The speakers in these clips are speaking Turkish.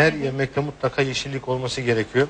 Her yemekte mutlaka yeşillik olması gerekiyor.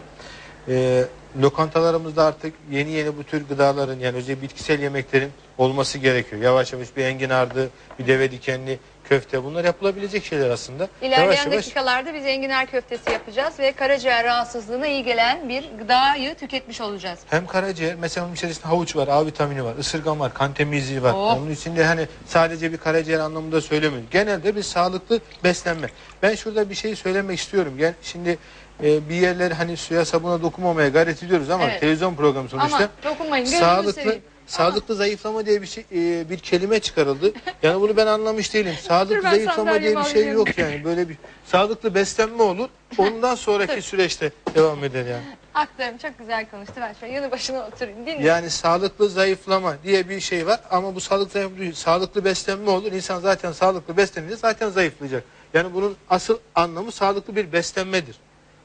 Ee, lokantalarımızda artık yeni yeni bu tür gıdaların yani özellikle bitkisel yemeklerin olması gerekiyor. Yavaş yavaş bir enginardı, bir deve dikenli köfte bunlar yapılabilecek şeyler aslında. İlerleyen yavaş yavaş dakikalarda biz enginar köftesi yapacağız ve karaciğer rahatsızlığına iyi gelen bir gıdayı tüketmiş olacağız. hem karaciğer mesela onun içerisinde havuç var, A vitamini var, ısırgan var, kan temizliği var. Oh. Onun içinde hani sadece bir karaciğer anlamında söylemiyorum. Genelde bir sağlıklı beslenme. Ben şurada bir şey söylemek istiyorum. Gel şimdi e, bir yerler hani suya sabuna dokunmamaya gayret ediyoruz ama Evet. televizyon programı sonuçta. Ama dokunmayın gözünüzü sağlıklı seveyim. Sağlıklı zayıflama diye bir şey e, bir kelime çıkarıldı. Yani bunu ben anlamış değilim. Sağlıklı ben zayıflama diye bir şey alayım. yok yani. Böyle bir sağlıklı beslenme olur. Ondan sonraki süreçte devam eder yani. Aktarım çok güzel konuştu. Ben şöyle yanı başına oturayım. Dinle. Yani sağlıklı zayıflama diye bir şey var ama bu sağlıklı zayıflama, sağlıklı beslenme olur. İnsan zaten sağlıklı beslenince zaten zayıflayacak. Yani bunun asıl anlamı sağlıklı bir beslenmedir.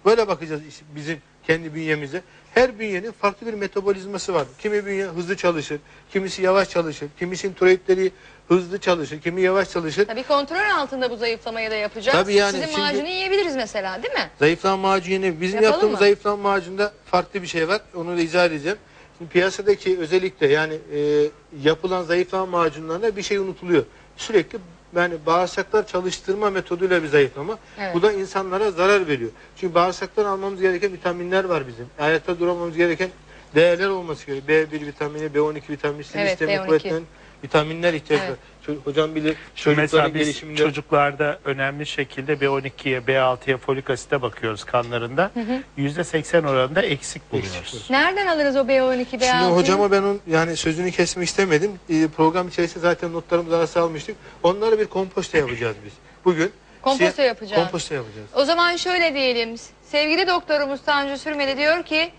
Böyle bakacağız bizim kendi bünyemize. Her bünyenin farklı bir metabolizması var. Kimi bünye hızlı çalışır, kimisi yavaş çalışır, kimisinin tiroidleri hızlı çalışır, kimi yavaş çalışır. Tabii kontrol altında bu zayıflamayı da yapacağız. Tabii yani Sizin şimdi- macunu yiyebiliriz mesela değil mi? Zayıflama macunu bizim Yapalım yaptığımız mı? zayıflama macunda farklı bir şey var. Onu da izah edeceğim. Şimdi piyasadaki özellikle yani e, yapılan zayıflama macunlarında bir şey unutuluyor. Sürekli yani bağırsaklar çalıştırma metoduyla bir zayıflama. Evet. Bu da insanlara zarar veriyor. Çünkü bağırsaktan almamız gereken vitaminler var bizim. Hayatta duramamız gereken değerler olması gerekiyor. B1 vitamini, B12 vitamini, sinir Evet, sistemi B12. kuvvetlenen vitaminler ihtiyaç Evet. var. Hocam bilir çocukların gelişiminde çocuklarda önemli şekilde B12'ye, B6'ya, folik asite bakıyoruz kanlarında. %80 oranında eksik buluyoruz. Nereden alırız o B12, B6'yı? Şimdi hocama ben onun yani sözünü kesmek istemedim. Ee, program içerisinde zaten notlarımızı arası almıştık. Onları bir komposto yapacağız biz. Bugün Komposto siyah- yapacağız. Komposto yapacağız. O zaman şöyle diyelim. Sevgili doktorumuz Tanju Sürmeli diyor ki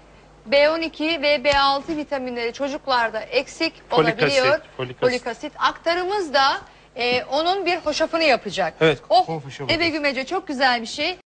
B12 ve B6 vitaminleri çocuklarda eksik Folik olabiliyor. asit, folik asit. Aktarımız da e, onun bir hoşafını yapacak. Evet, Oh, hoşafı. ebe gümece çok güzel bir şey.